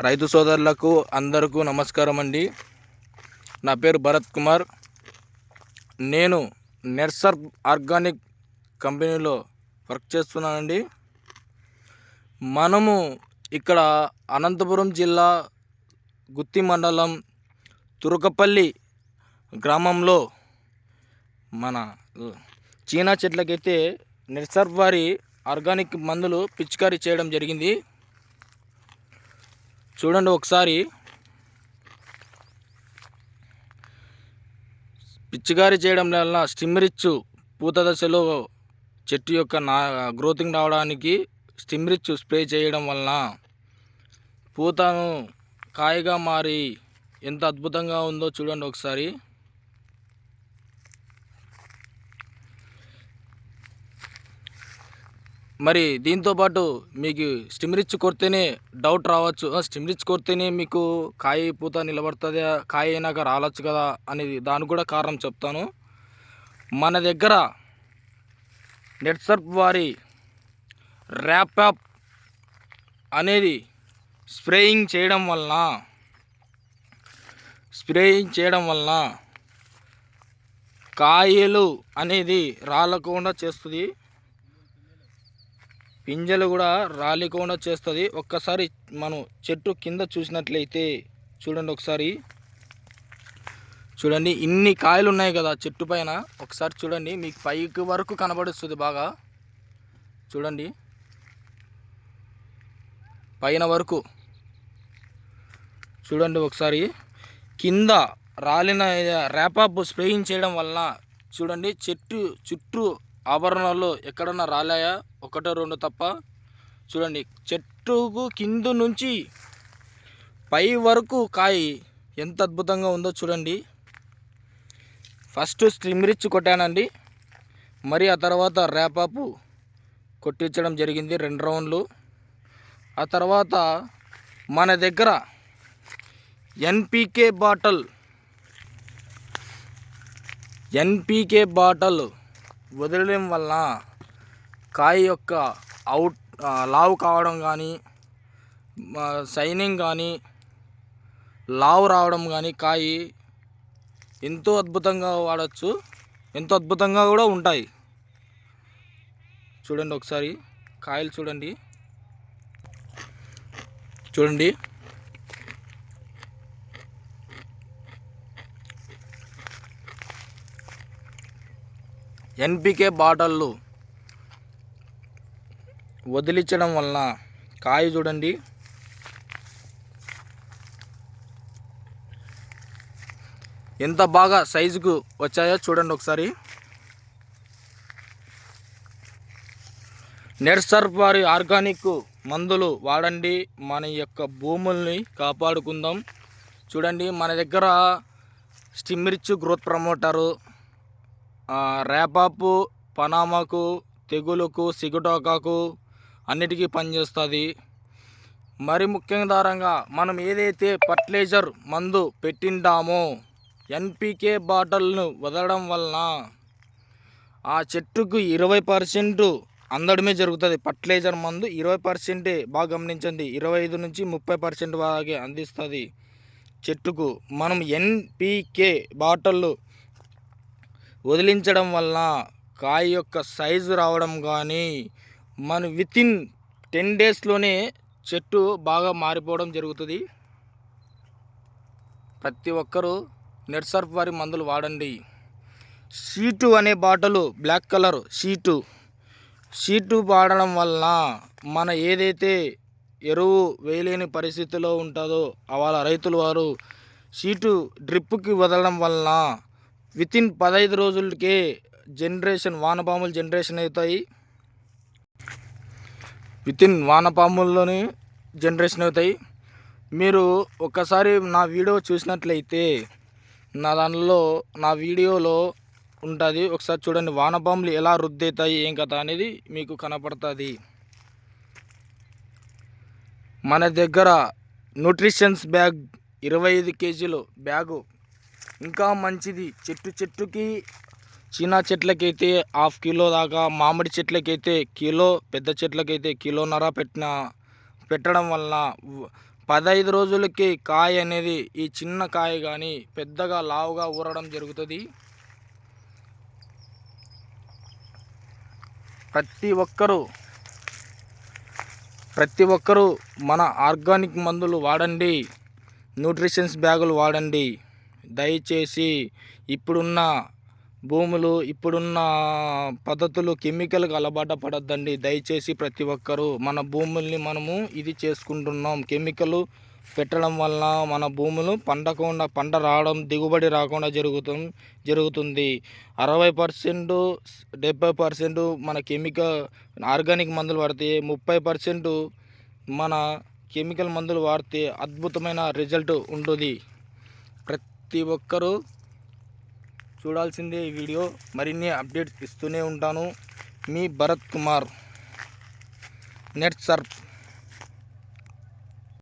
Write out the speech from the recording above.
రైతు సోదరులకు అందరికీ నమస్కారం అండి. నా పేరు భరత్ కుమార్. నేను నెర్సర్ ఆర్గానిక్ కంపెనీలో వర్క్ చేస్తున్నానండి. మనము ఇక్కడ అనంతపురం జిల్లా గుత్తి మండలం తురకపల్లి గ్రామంలో మన చీనా చెట్లకైతే నెర్సర్ వారి ఆర్గానిక్ మందులు పిచికారీ చేయడం జరిగింది. చూడండి ఒకసారి. పిచ్చిగారి చేయడం వల్ల స్టిమ్రిచ్ పూత దశలో చెట్టు యొక్క నా గ్రోతింగ్ రావడానికి స్టిమ్రిచ్చు స్ప్రే చేయడం వలన పూతను కాయగా మారి ఎంత అద్భుతంగా ఉందో చూడండి ఒకసారి. మరి దీంతోపాటు మీకు స్టిమ్రిచ్ కొడితేనే డౌట్ రావచ్చు. "ఆ, స్టిమ్రిచ్ కొడితేనే మీకు కాయ పూత నిలబడుతుందా కాయ అయినాక రాలొచ్చు కదా అనేది దానికి కూడా కారణం చెప్తాను. మన దగ్గర నెట్సర్ప్ వారి ర్యాప్యాప్ అనేది స్ప్రేయింగ్ చేయడం వలన స్ప్రేయింగ్ చేయడం వలన కాయలు అనేది రాలకుండా చేస్తుంది. పింజలు కూడా రాలికుండా చేస్తుంది. ఒక్కసారి మనం చెట్టు కింద చూసినట్లయితే చూడండి ఒకసారి. చూడండి ఇన్ని కాయలు ఉన్నాయి కదా చెట్టు పైన. ఒకసారి చూడండి మీకు పైకి వరకు కనబడుస్తుంది బాగా. చూడండి. పైన వరకు. చూడండి ఒకసారి. కింద రాలిన రేపాపు స్ప్రేయింగ్ చేయడం వలన చూడండి చెట్టు చుట్టూ ఆభరణాలు ఎక్కడన్నా రాలాయా? ఒకటో రెండు తప్ప? చూడండి చెట్టుకు కింద నుంచి పై వరకు కాయ ఎంత అద్భుతంగా ఉందో చూడండి. ఫస్ట్ స్ట్రిమ్రిచ్ కొట్టానండి. మరి ఆ తర్వాత ర్యాపాపు కొట్టించడం జరిగింది రెండు రౌండ్లు. ఆ తర్వాత మన దగ్గర ఎన్పికే బాటల్ ఎన్పికే బాటల్ వదిలడం వలన కాయ యొక్క అవుట్ లావు కావడం కానీ షైనింగ్ కానీ లావు రావడం కానీ కాయి ఎంతో అద్భుతంగా వాడచ్చు. ఎంతో అద్భుతంగా కూడా ఉంటాయి. చూడండి ఒకసారి. కాయలు చూడండి. చూడండి. ఎన్పికే బాటళ్ళు వదిలించడం వలన కాయ చూడండి. ఎంత బాగా సైజుకు వచ్చాయో చూడండి ఒకసారి. నెర్సర్ వారి ఆర్గానిక్ మందులు వాడండి. మన యొక్క భూముల్ని కాపాడుకుందాం. చూడండి మన దగ్గర స్టిమ్రిచ్ గ్రోత్ ప్రమోటరు ఆ, పనామాకు తెగులుకు సిగుటోకాకు అన్నిటికీ పనిచేస్తుంది. మరి ముఖ్యంగా మనం ఏదైతే ఫర్టిలైజర్ మందు పెట్టిండామో ఎన్పికే బాటిల్ను వదలడం వలన ఆ చెట్టుకు ఇరవై పర్సెంట్ అందడమే జరుగుతుంది. ఫర్టిలైజర్ మందు ఇరవై పర్సెంటే బాగా గమనించండి. ఇరవై ఐదు నుంచి ముప్పై పర్సెంట్ వరకే అందిస్తుంది చెట్టుకు. మనం ఎన్పికే బాటిల్ వదిలించడం వలన కాయ యొక్క సైజు రావడం కానీ మన వితిన్ టెన్ డేస్లోనే చెట్టు బాగా మారిపోవడం జరుగుతుంది. ప్రతి ఒక్కరూ నెట్సర్ఫ్ వారి మందులు వాడండి. షీటు అనే బాటలు బ్లాక్ కలర్ షీటు షీటు వాడడం వలన మన ఏదైతే ఎరువు వేయలేని పరిస్థితిలో ఉంటుందో వాళ్ళ రైతులు వారు షీటు డ్రిప్కి వదలడం విత్ వితిన్ పదహైదు రోజులకే జనరేషన్ వానపాములు జనరేషన్ అవుతాయి. వితిన్ వానపాముల్లోనే జనరేషన్ అవుతాయి. మీరు ఒక్కసారి నా వీడియో చూసినట్లయితే నా దానిలో నా వీడియోలో ఉంటుంది. ఒకసారి చూడండి వానపాములు ఎలా వృద్ధి అవుతాయి ఏం కథ అనేది మీకు కనపడుతుంది. మన దగ్గర న్యూట్రిషన్స్ బ్యాగ్ ఇరవై ఐదు కేజీలు బ్యాగు ఇంకా మంచిది. చెట్టు చెట్టుకి చిన్న చెట్లకైతే హాఫ్ కిలో దాకా మామిడి చెట్లకైతే కిలో పెద్ద చెట్లకైతే కిలోన్నర పెట్టిన పెట్టడం వలన పదహైదు రోజులకి కాయ అనేది ఈ చిన్న కాయ కానీ పెద్దగా లావుగా ఊరడం జరుగుతుంది. ప్రతి ఒక్కరూ ప్రతి ఒక్కరూ మన ఆర్గానిక్ మందులు వాడండి. న్యూట్రిషన్స్ బ్యాగులు వాడండి. దయచేసి ఇప్పుడున్న భూములు ఇప్పుడున్న పద్ధతులు కెమికల్కి అలవాటు పడద్దండి. దయచేసి ప్రతి ఒక్కరూ మన భూముల్ని మనము ఇది చేసుకుంటున్నాం. కెమికల్ పెట్టడం వలన మన భూములు పండకుండా పంట రావడం దిగుబడి రాకుండా జరుగుతు జరుగుతుంది. అరవై పర్సెంట్ డెబ్బై పర్సెంట్ మన కెమికల్ ఆర్గానిక్ మందులు వాడితే ముప్పై పర్సెంట్ మన కెమికల్ మందులు వాడితే అద్భుతమైన రిజల్ట్ ఉంటుంది. ప్రతి ఒక్కరూ చూడాల్సిందే ఈ వీడియో. మరిన్ని అప్డేట్స్ ఇస్తూనే ఉంటాను. మీ భరత్ కుమార్. Net surf.